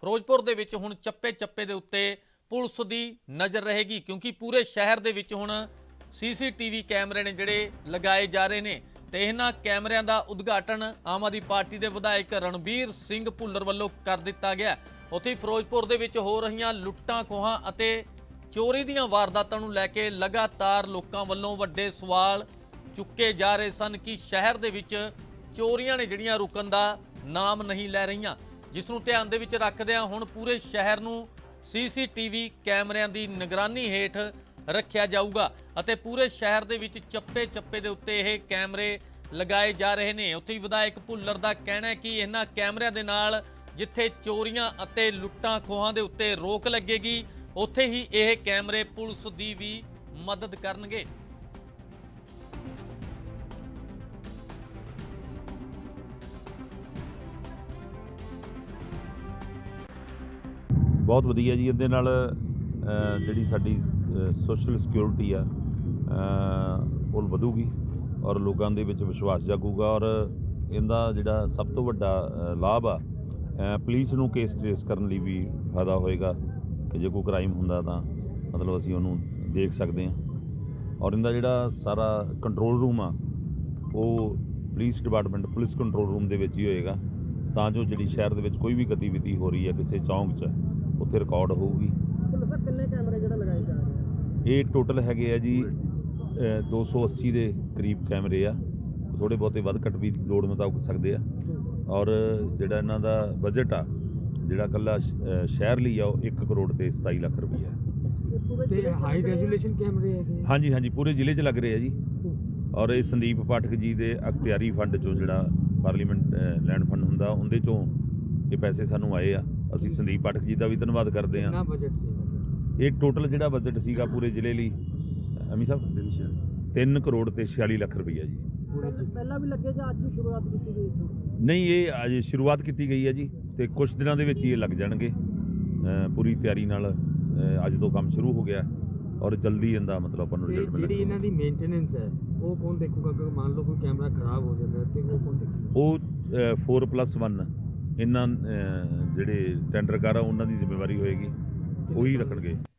ਫਿਰੋਜ਼ਪੁਰ ਦੇ ਵਿੱਚ ਹੁਣ ਚੱਪੇ-ਚੱਪੇ ਦੇ ਉੱਤੇ ਪੁਲਿਸ ਦੀ ਨਜ਼ਰ ਰਹੇਗੀ, ਕਿਉਂਕਿ ਪੂਰੇ ਸ਼ਹਿਰ ਦੇ ਵਿੱਚ ਹੁਣ ਸੀਸੀਟੀਵੀ ਕੈਮਰੇ ਨੇ ਜਿਹੜੇ ਲਗਾਏ ਜਾ ਰਹੇ ਨੇ ਤੇ ਇਹਨਾਂ ਕੈਮਰਿਆਂ ਦਾ ਉਦਘਾਟਨ ਆਮ ਆਦਮੀ ਪਾਰਟੀ ਦੇ ਵਿਧਾਇਕ ਰਣਬੀਰ ਸਿੰਘ ਭੁੱਲਰ ਵੱਲੋਂ ਕਰ ਦਿੱਤਾ ਗਿਆ। ਉੱਥੇ ਫਿਰੋਜ਼ਪੁਰ ਦੇ ਵਿੱਚ ਹੋ ਰਹੀਆਂ ਲੁੱਟਾਂ, ਖੋਹਾਂ ਅਤੇ ਚੋਰੀ ਦੀਆਂ ਵਾਰਦਾਤਾਂ ਨੂੰ ਲੈ ਕੇ ਲਗਾਤਾਰ ਲੋਕਾਂ ਵੱਲੋਂ ਵੱਡੇ ਸਵਾਲ ਚੁੱਕੇ ਜਾ ਰਹੇ ਸਨ ਕਿ ਸ਼ਹਿਰ ਦੇ ਵਿੱਚ ਚੋਰੀਆਂ ਨੇ ਜਿਹੜੀਆਂ ਰੁਕਣ ਦਾ ਨਾਮ ਨਹੀਂ ਲੈ ਰਹੀਆਂ। ਜਿਸ ਨੂੰ ਧਿਆਨ ਦੇ ਵਿੱਚ ਰੱਖਦਿਆਂ ਹੁਣ ਪੂਰੇ ਸ਼ਹਿਰ ਨੂੰ ਸੀਸੀਟੀਵੀ ਕੈਮਰਿਆਂ ਦੀ ਨਿਗਰਾਨੀ ਹੇਠ ਰੱਖਿਆ ਜਾਊਗਾ ਅਤੇ ਪੂਰੇ ਸ਼ਹਿਰ ਦੇ ਵਿੱਚ ਚੱਪੇ-ਚੱਪੇ ਦੇ ਉੱਤੇ ਇਹ ਕੈਮਰੇ ਲਗਾਏ ਜਾ ਰਹੇ ਨੇ। ਉੱਥੇ ਹੀ ਵਿਧਾਇਕ ਭੁੱਲਰ ਦਾ ਕਹਿਣਾ ਹੈ ਕਿ ਇਹਨਾਂ ਕੈਮਰਿਆਂ ਦੇ ਨਾਲ ਜਿੱਥੇ ਚੋਰੀਆਂ ਅਤੇ ਲੁੱਟਾਂ ਖੋਹਾਂ ਦੇ ਉੱਤੇ ਰੋਕ ਲੱਗੇਗੀ, ਉੱਥੇ ਹੀ ਇਹ ਕੈਮਰੇ ਪੁਲਿਸ ਦੀ ਵੀ ਮਦਦ ਕਰਨਗੇ। ਬਹੁਤ ਵਧੀਆ ਜੀ, ਇਹਦੇ ਨਾਲ ਜਿਹੜੀ ਸਾਡੀ ਸੋਸ਼ਲ ਸਿਕਿਉਰਿਟੀ ਆ ਉਹ ਵਧੂਗੀ ਔਰ ਲੋਕਾਂ ਦੇ ਵਿੱਚ ਵਿਸ਼ਵਾਸ ਜਾਗੂਗਾ ਔਰ ਇਹਦਾ ਜਿਹੜਾ ਸਭ ਤੋਂ ਵੱਡਾ ਲਾਭ ਆ ਪੁਲਿਸ ਨੂੰ ਕੇਸ ਟ੍ਰੇਸ ਕਰਨ ਲਈ ਵੀ ਫਾਇਦਾ ਹੋਏਗਾ ਕਿ ਜੇ ਕੋਈ ਕ੍ਰਾਈਮ ਹੁੰਦਾ ਤਾਂ ਮਤਲਬ ਅਸੀਂ ਉਹਨੂੰ ਦੇਖ ਸਕਦੇ ਹਾਂ। ਔਰ ਇਹਦਾ ਜਿਹੜਾ ਸਾਰਾ ਕੰਟਰੋਲ ਰੂਮ ਆ, ਉਹ police department police control room ਦੇ ਵਿੱਚ ਹੀ ਹੋਏਗਾ। ਤਾਂ ਜੋ ਜਿਹੜੀ ਸ਼ਹਿਰ ਦੇ ਵਿੱਚ ਕੋਈ ਵੀ ਗਤੀਵਿਧੀ ਹੋ ਰਹੀ ਹੈ ਕਿਸੇ ਚੌਂਕ 'ਚ ਉੱਥੇ ਰਿਕਾਰਡ ਹੋਊਗੀ। ਚਲੋ ਸਰ ਕਿੰਨੇ ਕੈਮਰੇ ਜਿਹੜਾ ਲਗਾਏ ਜਾ ਰਹੇ ਆ? ਇਹ ਟੋਟਲ ਹੈਗੇ ਆ ਜੀ ਅ, 280 ਦੇ ਕਰੀਬ ਕੈਮਰੇ ਆ। ਥੋੜੇ ਬਹੁਤੇ ਵੱਧ ਘੱਟ ਵੀ ਲੋੜ ਮੁਤਾਬਕ ਸਕਦੇ ਆ। ਔਰ ਜਿਹੜਾ ਇਹਨਾਂ ਦਾ ਬਜਟ ਆ ਜਿਹੜਾ ਕੱਲਾ ਸ਼ਹਿਰ ਲਈ ਆ ਉਹ 1 ਕਰੋੜ ਤੇ 27 ਲੱਖ ਰੁਪਈਆ ਤੇ ਹਾਈ। ਰੈਜ਼ੋਲੂਸ਼ਨ ਕੈਮਰੇ ਹੈਗੇ? ਹਾਂਜੀ ਹਾਂਜੀ ਪੂਰੇ ਜ਼ਿਲ੍ਹੇ 'ਚ ਲੱਗ ਰਹੇ ਆ ਜੀ। ਔਰ ਇਹ ਸੰਦੀਪ ਪਾਠਕ ਜੀ ਦੇ ਅਖਤਿਆਰੀ ਫੰਡ ਚੋਂ ਜਿਹੜਾ ਪਾਰਲੀਮੈਂਟ ਲੈਂਡ ਫੰਡ ਹੁੰਦਾ ਉਹਦੇ ਚੋਂ ਇਹ ਪੈਸੇ ਸਾਨੂੰ ਆਏ ਆ। ਅਸੀਂ ਸੰਦੀਪ ਪਾਠਕ ਜੀ ਦਾ ਵੀ ਧੰਨਵਾਦ ਕਰਦੇ ਕਿੰਨਾ ਹਾਂ ਬਜਟ ਸੀ? ਇਹ ਟੋਟਲ ਜਿਹੜਾ ਬਜਟ ਸੀਗਾ ਪੂਰੇ ਜ਼ਿਲ੍ਹੇ ਲਈ ਅਮੀ ਸਾਹਿਬ? 3 ਕਰੋੜ ਤੇ 46 ਲੱਖ ਰੁਪਈਆ ਜੀ। ਪਹਿਲਾਂ- ਵੀ ਲੱਗੇ ਜਾਂ ਅੱਜ ਹੀ ਸ਼ੁਰੂਆਤ ਕੀਤੀ ਗਈ ਹੈ ਨਹੀਂ ਇਹ ਅਜੇ ਸ਼ੁਰੂਆਤ ਕੀਤੀ ਗਈ ਹੈ ਜੀ ਤੇ ਕੁਝ ਦਿਨਾਂ ਦੇ ਵਿੱਚ ਹੀ ਇਹ ਲੱਗ ਜਾਣਗੇ। ਪੂਰੀ ਤਿਆਰੀ ਨਾਲ ਅੱਜ ਤੋਂ ਕੰਮ ਸ਼ੁਰੂ ਹੋ ਗਿਆ ਔਰ ਜਲਦੀ ਇਹਦਾ ਮਤਲਬ ਆਪਾਂ ਨੂੰ ਰਿਜ਼ਲਟ ਜਿਹੜੀ ਇਹਨਾਂ ਮਿਲੇਗਾ ਦੀ ਮੇਨਟੇਨੈਂਸ ਹੈ ਉਹ ਕੌਣ ਦੇਖੂਗਾ? ਅਗਰ ਮੰਨ ਲਓ ਕੋਈ ਕੈਮਰਾ ਖਰਾਬ ਹੋ ਜਾਂਦਾ ਤੇ ਉਹ ਕੌਣ ਦੇਖੂਗਾ? ਉਹ 4+1 ਇਹਨਾਂ ਜਿਹੜੇ ਟੈਂਡਰਕਾਰ ਆ ਉਹਨਾਂ ਦੀ ਜ਼ਿੰਮੇਵਾਰੀ ਹੋਏਗੀ ਉਹੀ ਰੱਖਣਗੇ।